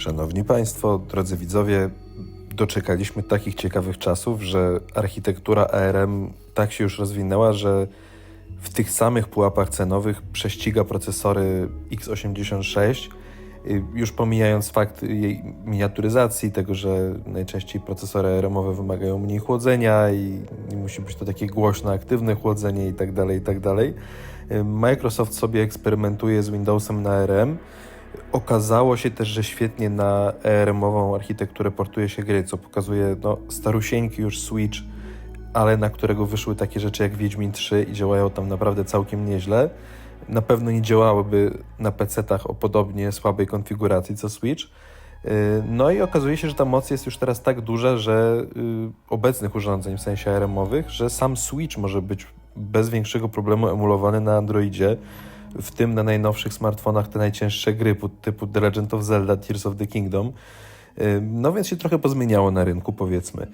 Szanowni Państwo, drodzy widzowie, doczekaliśmy takich ciekawych czasów, że architektura ARM tak się już rozwinęła, że w tych samych pułapach cenowych prześciga procesory x86, y, już pomijając fakt jej miniaturyzacji, tego, że najczęściej procesory ARM-owe wymagają mniej chłodzenia i, i musi być to takie głośno, aktywne chłodzenie i tak dalej, i tak. Y, Microsoft sobie eksperymentuje z Windowsem na ARM. Okazało się też, że świetnie na ERM-ową architekturę portuje się gry, co pokazuje no, starusieńki już Switch, ale na którego wyszły takie rzeczy jak Wiedźmin 3 i działają tam naprawdę całkiem nieźle. Na pewno nie działałyby na PC-tach o podobnie słabej konfiguracji co Switch. Yy, No i okazuje się, że ta moc jest już teraz tak duża, że yy, obecnych urządzeń, w sensie ARM-owych, że sam Switch może być bez większego problemu emulowany na Androidzie, w tym na najnowszych smartfonach te najcięższe gry typu The Legend of Zelda, Tears of the Kingdom. No więc się trochę pozmieniało na rynku, powiedzmy.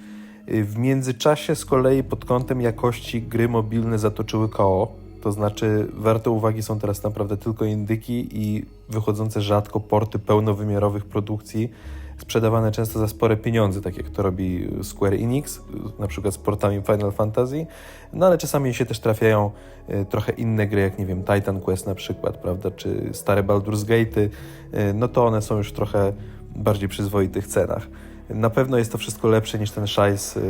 W międzyczasie z kolei pod kątem jakości gry mobilne zatoczyły koło. To znaczy, warte uwagi są teraz naprawdę tylko indyki i wychodzące rzadko porty pełnowymiarowych produkcji, sprzedawane często za spore pieniądze, tak jak to robi Square Enix, na przykład z portami Final Fantasy, no ale czasami się też trafiają e, trochę inne gry, jak nie wiem, Titan Quest na przykład, prawda, czy stare Baldur's Gate'y, e, no to one są już trochę bardziej przyzwoitych cenach. Na pewno jest to wszystko lepsze niż ten szajs y,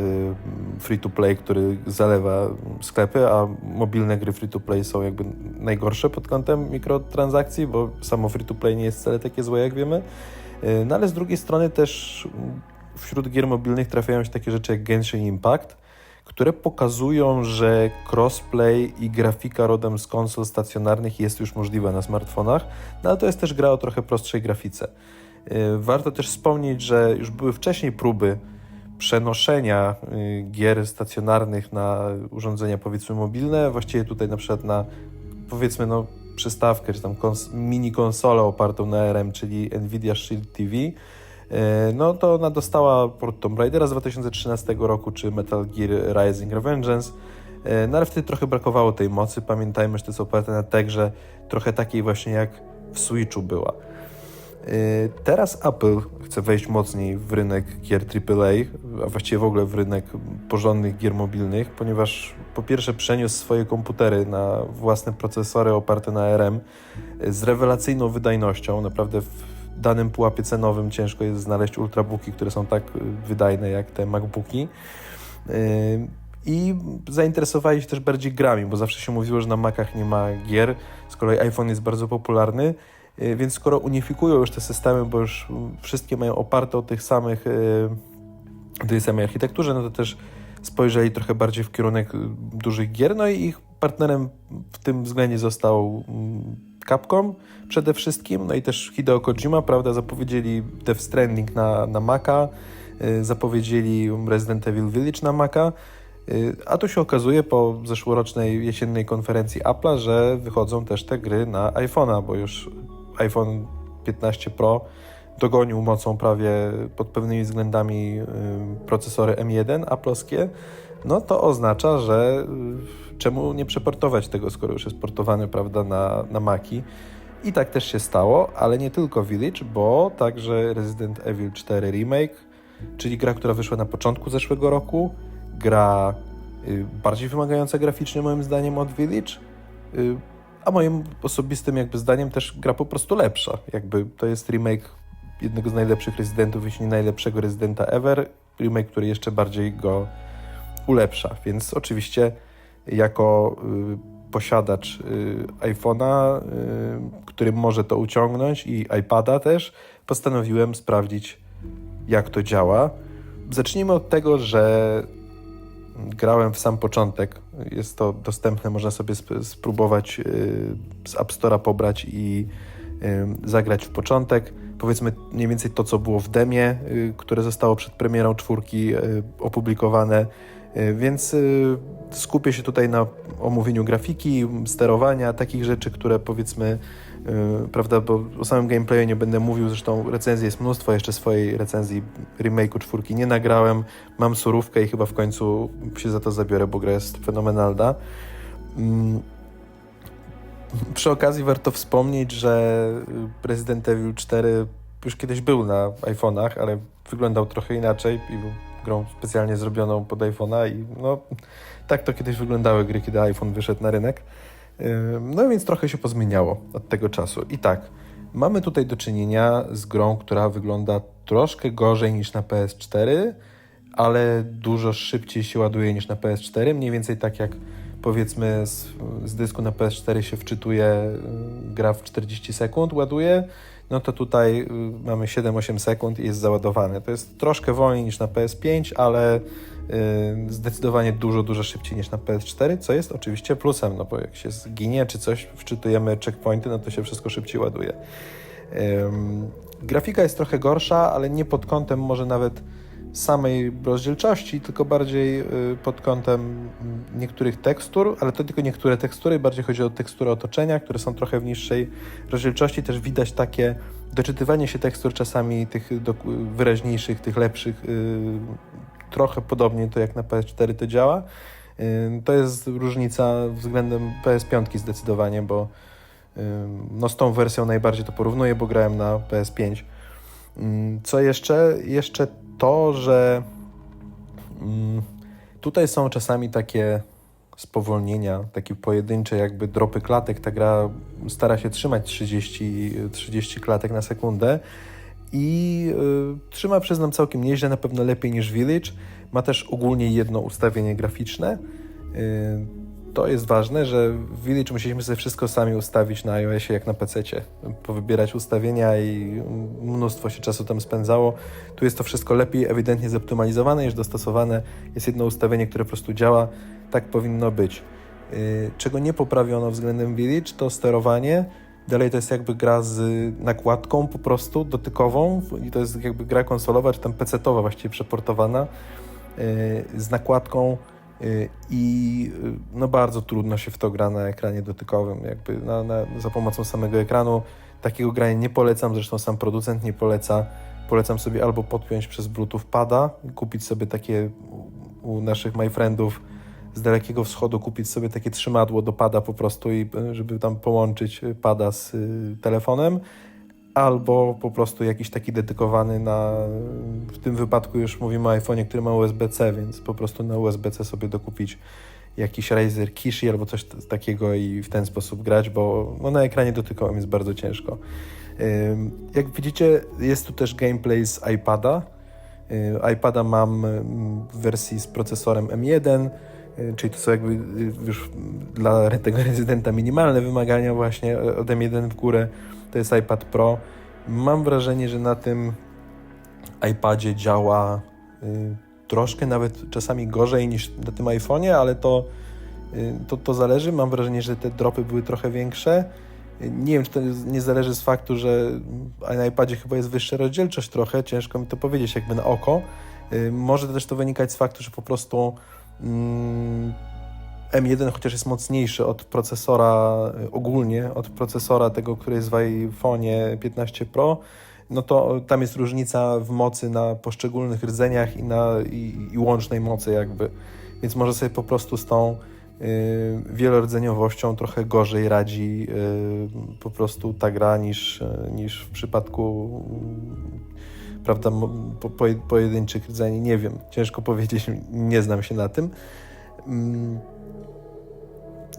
free to play, który zalewa sklepy, a mobilne gry free to play są jakby najgorsze pod kątem mikrotransakcji, bo samo free to play nie jest wcale takie złe, jak wiemy. Y, No ale z drugiej strony też wśród gier mobilnych trafiają się takie rzeczy jak Genshin Impact, które pokazują, że crossplay i grafika rodem z konsol stacjonarnych jest już możliwa na smartfonach, no ale to jest też gra o trochę prostszej grafice. Y, Warto też wspomnieć, że już były wcześniej próby przenoszenia y, gier stacjonarnych na urządzenia powiedzmy mobilne, właściwie tutaj na przykład na powiedzmy no przystawkę, czy tam kons- mini konsolę opartą na RM, czyli Nvidia Shield TV, y, no to ona dostała port Tomb Raidera z 2013 roku, czy Metal Gear Rising Revengeance, y, no ale wtedy trochę brakowało tej mocy, pamiętajmy, że to jest oparte na tegrze trochę takiej właśnie jak w Switchu była. Y, Teraz Apple chce wejść mocniej w rynek gier AAA, a właściwie w ogóle w rynek porządnych gier mobilnych, ponieważ po pierwsze przeniósł swoje komputery na własne procesory oparte na ARM z rewelacyjną wydajnością. Naprawdę w danym pułapie cenowym ciężko jest znaleźć ultrabooki, które są tak wydajne jak te MacBooki. Y, I zainteresowali się też bardziej grami, bo zawsze się mówiło, że na Macach nie ma gier, z kolei iPhone jest bardzo popularny, więc skoro unifikują już te systemy, bo już wszystkie mają oparte o tych samych, y, tej samej architekturze, no to też spojrzeli trochę bardziej w kierunek y, dużych gier, no i ich partnerem w tym względzie został mm, Capcom przede wszystkim, no i też Hideo Kojima, prawda, zapowiedzieli Death Stranding na, na Maca, y, zapowiedzieli Resident Evil Village na Maca, y, a tu się okazuje po zeszłorocznej jesiennej konferencji Apple'a, że wychodzą też te gry na iPhone'a, bo już iPhone 15 Pro dogonił mocą prawie pod pewnymi względami y, procesory M1 aploskie, no to oznacza, że y, czemu nie przeportować tego, skoro już jest portowane prawda, na, na Maki. I tak też się stało, ale nie tylko Village, bo także Resident Evil 4 Remake, czyli gra, która wyszła na początku zeszłego roku, gra y, bardziej wymagająca graficznie moim zdaniem od Village, a moim osobistym jakby zdaniem też gra po prostu lepsza. Jakby to jest remake jednego z najlepszych rezydentów, jeśli nie najlepszego rezydenta ever, remake, który jeszcze bardziej go ulepsza, więc oczywiście jako y, posiadacz y, iPhone'a, y, który może to uciągnąć i iPada też, postanowiłem sprawdzić jak to działa. Zacznijmy od tego, że grałem w sam początek. Jest to dostępne, można sobie sp- spróbować y, z App Store'a pobrać i y, zagrać w początek. Powiedzmy mniej więcej to, co było w demie, y, które zostało przed premierą czwórki opublikowane. Więc skupię się tutaj na omówieniu grafiki, sterowania, takich rzeczy, które powiedzmy, prawda, bo o samym gameplayu nie będę mówił, zresztą recenzji jest mnóstwo, jeszcze swojej recenzji remake'u czwórki nie nagrałem, mam surówkę i chyba w końcu się za to zabiorę, bo gra jest fenomenalna. Mm, Przy okazji warto wspomnieć, że Resident Evil 4 już kiedyś był na iPhone'ach, ale wyglądał trochę inaczej i był grą specjalnie zrobioną pod iPhone'a i no tak to kiedyś wyglądały gry, kiedy iPhone wyszedł na rynek. No więc trochę się pozmieniało od tego czasu. I tak, mamy tutaj do czynienia z grą, która wygląda troszkę gorzej niż na PS4, ale dużo szybciej się ładuje niż na PS4. Mniej więcej tak jak powiedzmy z, z dysku na PS4 się wczytuje y, gra w 40 sekund, ładuje, no to tutaj y, mamy 7-8 sekund i jest załadowane. To jest troszkę wolniej niż na PS5, ale zdecydowanie dużo, dużo szybciej niż na PS4, co jest oczywiście plusem, no bo jak się zginie czy coś, wczytujemy checkpointy, no to się wszystko szybciej ładuje. Grafika jest trochę gorsza, ale nie pod kątem może nawet samej rozdzielczości, tylko bardziej y, pod kątem mm, niektórych tekstur, ale to tylko niektóre tekstury, bardziej chodzi o tekstury otoczenia, które są trochę w niższej rozdzielczości. Też widać takie doczytywanie się tekstur czasami tych wyraźniejszych, tych lepszych, y, trochę podobnie to jak na PS4 to działa. To jest różnica względem PS5 zdecydowanie, bo no z tą wersją najbardziej to porównuję, bo grałem na PS5. Mm, Co jeszcze? Jeszcze to, że tutaj są czasami takie spowolnienia, takie pojedyncze jakby dropy klatek. Ta gra stara się trzymać 30, 30 klatek na sekundę i y, trzyma, przyznam, całkiem nieźle, na pewno lepiej niż Village. Ma też ogólnie jedno ustawienie graficzne. Y, to jest ważne, że w Village musieliśmy sobie wszystko sami ustawić na iOSie jak na PC-cie. Powybierać ustawienia i mnóstwo się czasu tam spędzało. Tu jest to wszystko lepiej, ewidentnie zoptymalizowane, jest dostosowane. Jest jedno ustawienie, które po prostu działa. Tak powinno być. Yy, Czego nie poprawiono względem Village, to sterowanie. Dalej to jest jakby gra z nakładką po prostu dotykową i to jest jakby gra konsolowa, czy tam PC-towa właściwie przeportowana yy, z nakładką yy, i yy, no bardzo trudno się w to gra na ekranie dotykowym, jakby na, na, za pomocą samego ekranu. Takiego grania nie polecam, zresztą sam producent nie poleca. Polecam sobie albo podpiąć przez Bluetooth pada, kupić sobie takie u naszych my friendów z Dalekiego Wschodu, kupić sobie takie trzymadło do pada po prostu i y, żeby tam połączyć y, pada z y, telefonem, albo po prostu jakiś taki dedykowany na, w tym wypadku już mówimy o iPhone'ie, który ma USB-C, więc po prostu na USB-C sobie dokupić jakiś Razer Kishi albo coś takiego i w ten sposób grać, bo no, na ekranie dotykowym jest bardzo ciężko. Jak widzicie, jest tu też gameplay z iPada. IPada mam w wersji z procesorem M1, yy, czyli to są jakby yy, już dla tego rezydenta minimalne wymagania właśnie e, od M1 w górę. To jest iPad Pro. Mam wrażenie, że na tym iPadzie działa y, troszkę nawet czasami gorzej niż na tym iPhone'ie, ale to, y, to, to zależy. Mam wrażenie, że te dropy były trochę większe. Y, Nie wiem, czy to nie zależy z faktu, że na iPadzie chyba jest wyższa rozdzielczość trochę, ciężko mi to powiedzieć jakby na oko. Y, Może też to wynikać z faktu, że po prostu M1 chociaż jest mocniejszy od procesora y, ogólnie, od procesora tego, który jest w iPhone'ie 15 Pro, no to tam jest różnica w mocy na poszczególnych rdzeniach i, na, i, i łącznej mocy jakby. Więc może sobie po prostu z tą y, wielordzeniowością trochę gorzej radzi y, po prostu ta gra niż, y, niż w przypadku prawda, po, po, pojedynczych rdzeni. Nie wiem, ciężko powiedzieć, nie znam się na tym. Mm,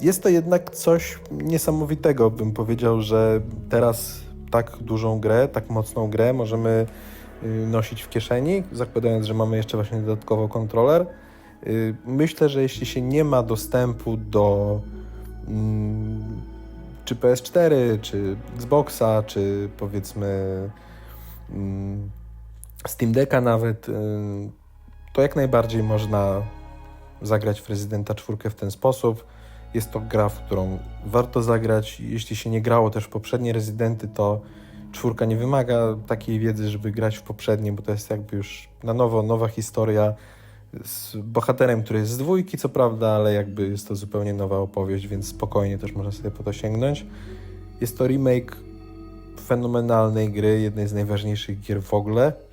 jest to jednak coś niesamowitego. Bym powiedział, że teraz tak dużą grę, tak mocną grę możemy y, nosić w kieszeni, zakładając, że mamy jeszcze właśnie dodatkowo kontroler. Y, Myślę, że jeśli się nie ma dostępu do mm, czy PS4, czy Xboxa, czy powiedzmy mm, Steam Decka nawet, y, to jak najbardziej można zagrać w Residenta 4 w ten sposób. Jest to gra, w którą warto zagrać. Jeśli się nie grało też w poprzednie Rezydenty, to czwórka nie wymaga takiej wiedzy, żeby grać w poprzednie, bo to jest jakby już na nowo nowa historia z bohaterem, który jest z dwójki, co prawda, ale jakby jest to zupełnie nowa opowieść, więc spokojnie też można sobie po to sięgnąć. Jest to remake fenomenalnej gry, jednej z najważniejszych gier w ogóle.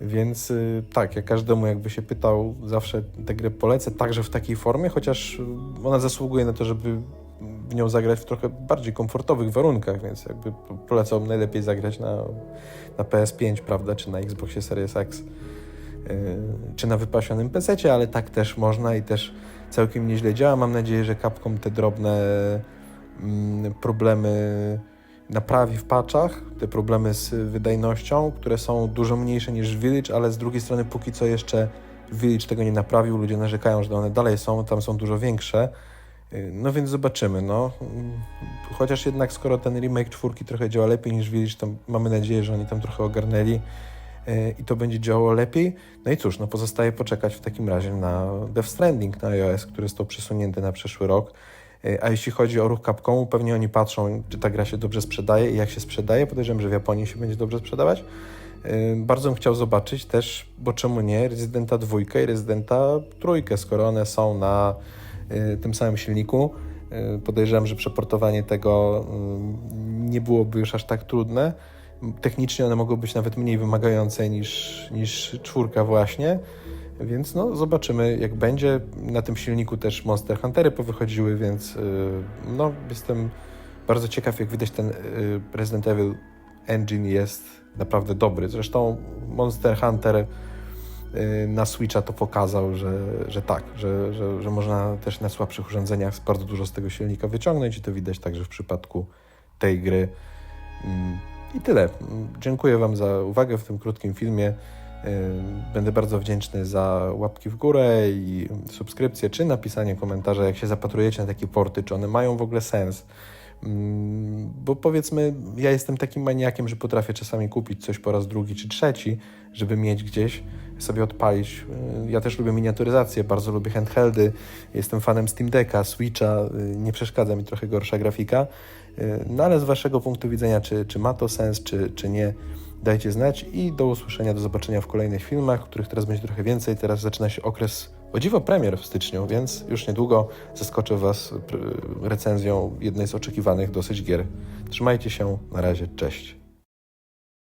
Więc y, tak, ja każdemu jakby się pytał, zawsze tę grę polecę, także w takiej formie, chociaż y, ona zasługuje na to, żeby w nią zagrać w trochę bardziej komfortowych warunkach, więc jakby po- polecam najlepiej zagrać na, na PS5, prawda, czy na Xboxie Series X, yy, czy na wypasionym PC, ale tak też można i też całkiem nieźle działa. Mam nadzieję, że Capcom te drobne mm, problemy naprawi w patchach, te problemy z wydajnością, które są dużo mniejsze niż w Village, ale z drugiej strony póki co jeszcze Village tego nie naprawił, ludzie narzekają, że one dalej są, tam są dużo większe. Yy, No więc zobaczymy, no. Chociaż jednak skoro ten remake czwórki trochę działa lepiej niż Village, to mamy nadzieję, że oni tam trochę ogarnęli yy, i to będzie działało lepiej. No i cóż, no pozostaje poczekać w takim razie na Death Stranding na iOS, który został przesunięty na przyszły rok. Yy, A jeśli chodzi o ruch Capcomu, pewnie oni patrzą, czy ta gra się dobrze sprzedaje i jak się sprzedaje. Podejrzewam, że w Japonii się będzie dobrze sprzedawać. Yy, Bardzo bym chciał zobaczyć też, bo czemu nie, Rezydenta dwójkę i Rezydenta trójkę, skoro one są na yy, tym samym silniku. Podejrzewam, że przeportowanie tego yy, nie byłoby już aż tak trudne. Technicznie one mogą być nawet mniej wymagające niż, niż czwórka właśnie. Więc no, zobaczymy jak będzie. Na tym silniku też Monster Huntery powychodziły, więc yy, no, jestem bardzo ciekaw jak widać ten yy, Resident Evil engine jest naprawdę dobry. Zresztą Monster Hunter yy, na Switcha to pokazał, że, że tak, że, że, że można też na słabszych urządzeniach bardzo dużo z tego silnika wyciągnąć i to widać także w przypadku tej gry. Mm, I tyle. Mm, Dziękuję Wam za uwagę w tym krótkim filmie. Yy, Będę bardzo wdzięczny za łapki w górę i subskrypcję, czy napisanie komentarza, jak się zapatrujecie na takie porty, czy one mają w ogóle sens. Mm, Bo powiedzmy, ja jestem takim maniakiem, że potrafię czasami kupić coś po raz drugi czy trzeci, żeby mieć gdzieś, sobie odpalić. Yy, Ja też lubię miniaturyzację, bardzo lubię handheldy, jestem fanem Steam Decka, Switcha, yy, nie przeszkadza mi trochę gorsza grafika. No ale z Waszego punktu widzenia, czy, czy ma to sens, czy, czy nie, dajcie znać i do usłyszenia, do zobaczenia w kolejnych filmach, których teraz będzie trochę więcej. Teraz zaczyna się okres, o dziwo, premier w styczniu, więc już niedługo zaskoczę Was recenzją jednej z oczekiwanych dosyć gier. Trzymajcie się, na razie, cześć.